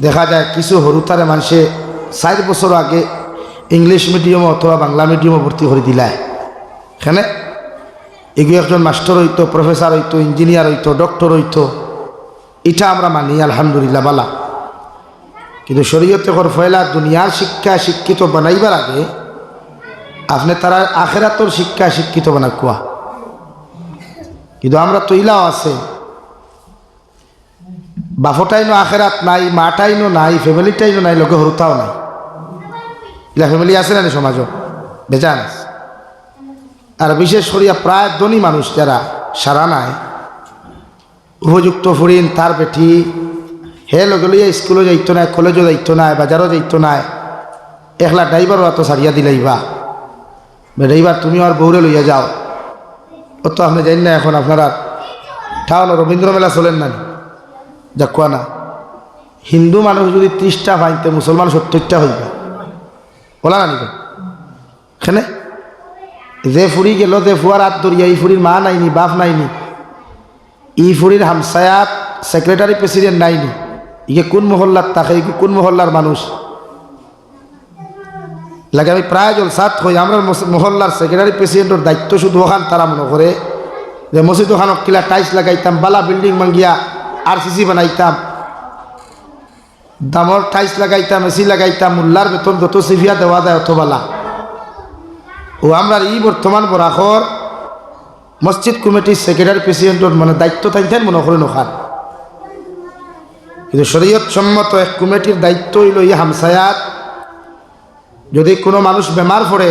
দেখা যায় কিছু হরুতারে মানুষে চার বছর আগে ইংলিশ মিডিয়াম অথবা বাংলা মিডিয়ামে ভর্তি করে দিলায় এখানে এগুলো একজন মাস্টার হইতো প্রফেসর হইতো ইঞ্জিনিয়ার হইতো ডক্টর হইতো এটা আমরা মানি, আলহামদুলিল্লাহ, বালা। কিন্তু শরীয়তে কর ফয়লা দুনিয়ার শিক্ষা শিক্ষিত বানাইবার আগে, আপনি তারা আখেরাতর শিক্ষা শিক্ষিত বানা কুয়া কিন্তু আমরা তৈলাও আছে। বাফটাইনো আখেরাত নাই, মাটাইনো নাই ফ্যামিলিটাইনো নাই, লোকে হরুতাও নাই। ইলা ফ্যামিলি আছে না সমাজত? বেজান। আর বিশেষ করিয়া প্রায় ধনী মানুষ যারা, সারা নাই। উপযুক্ত ফুরিন তার বেটি হে লগে লইয়া স্কুলে যাইতো নাই, কলেজও যাইতো নাই, বাজারও যাইতো নাই। একলা ড্রাইভারও এত সারিয়া দিলাইবা ড্রাইভার, তুমি আর বউরে লইয়া যাও। ও তো আপনি জানি না এখন আপনারা। ঠাওয়ানো রবীন্দ্র মেলা চলেন না? যা না। হিন্দু মানুষ যদি ত্রিশটা পাইতে মুসলমান সত্তরটা হইবে বলা না নিবে এখানে যে ফুরি গেল, যে ফুয়ার হাত ধরিয়া এই ফুরির মা নাইনি, বাপ নাইনি। ই ফুরির হামসায়াত সেক্রেটারি প্রেসিডেন্ট নাইনি। ইকে কোন মহল্লার তাকে কোন মহল্লার মানুষ লাগে আমি প্রায় জলসাত হই আমরা মহল্লার সেক্রেটারি প্রেসিডেন্টের দায়িত্ব শুধু ওখান তারা মনে করে যে মসজিদ ওখানক কিলা টাইলস লাগাইতাম, বালা বিল্ডিং মাঙ্গিয়া আর সিসি বানাইতাম। দামর টাইলস লাগাইতাম, এসি লাগাইতাম মোল্লার বেতন যত সিভিয়া দেওয়া যায় অত বালা। ও আমরা ই বর্তমান বরাখর মসজিদ কমিটির সেক্রেটারি প্রেসিডেন্টের মানে দায়িত্ব থাকতেন মনে করে নখান কিন্তু শরীয়ত সম্মত এক কমিটির দায়িত্ব হইল এই হামসায়াত। যদি কোনো মানুষ বেমার পড়ে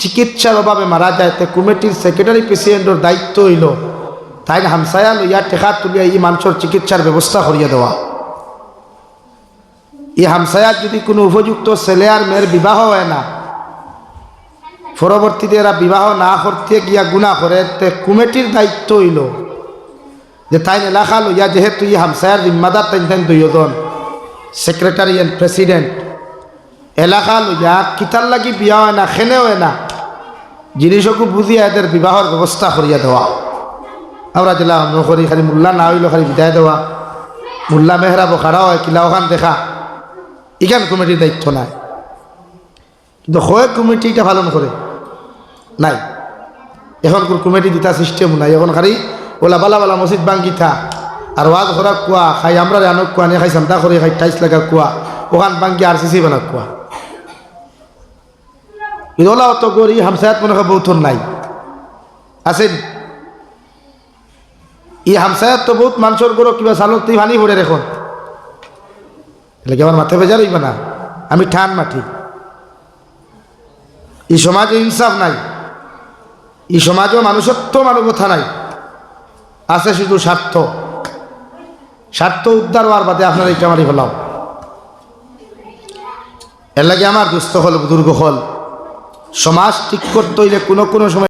চিকিৎসার অভাবে মারা যায়, তে কমিটির সেক্রেটারি প্রেসিডেন্টের দায়িত্ব হইল তাই হামসায়া লইয়া টেকা তুলিয়া এই মানুষের চিকিৎসার ব্যবস্থা করিয়া দেওয়া। এই হামসায়াত যদি কোনো উপযুক্ত ছেলে আর মেয়ের বিবাহ হয় না, পরবর্তীতে এরা বিবাহ না করতে গিয়া গুণা করে, তে কমিটির দায়িত্ব হইল যে তাই এলাকা লইয়া যেহেতু ই হামসায়ার জিম্মাদার তাই তাই দুইজন, সেক্রেটারি এন্ড প্রেসিডেন্ট। এলাকা লইয়া কিতার লাগি বিয়া হয় না, খেনে হয় না, জিনিসকু বুঝিয়া এদের বিবাহর ব্যবস্থা করিয়া দেওয়া। আমরা জেলা আমরা করি খালি মোল্লা না হইল খালি বিদায় দেওয়া। মোল্লা মেহরা বখারা হয় কিলা ওখান দেখা। ইখান কমিটির দায়িত্ব নাই। কিন্তু হয় কমিটিটা পালন করে নাই। এখন কমিটি দিতা সিস্টেম নাই। এখন খালি ওলা বালা বালা মসজিদ বাঙ্গিতা আর ওয়াজ করা কুয়া খাই আমরা আনক কুয়া নিয়ে খাই চান্দা করে খাই টাইস লাগা কুয়া ওখান বাঙ্গি আর সিসি বানা কুয়া ইদলা অত করি হামসায়াত মনে হয় বহুত নাই। আছেন ই হামসায়াত তো বহুত মানুষের গরো কিবা চালত তুই ভানি পড়ে এখন এলাকি আমার মাথা বেজার হইবে না। আমি ঠান মাটি এই সমাজে ইনসাফ নাই। এই সমাজেও মানুষত্ব মানবতা নাই। আছে শুধু স্বার্থ স্বার্থ উদ্ধার হওয়ার বাদে আপনার এটা মারি ফেলাও এর লাগে আমার দুস্থ হল দুর্গ হল। সমাজ ঠিক করতে হইলে কোনো কোনো সময়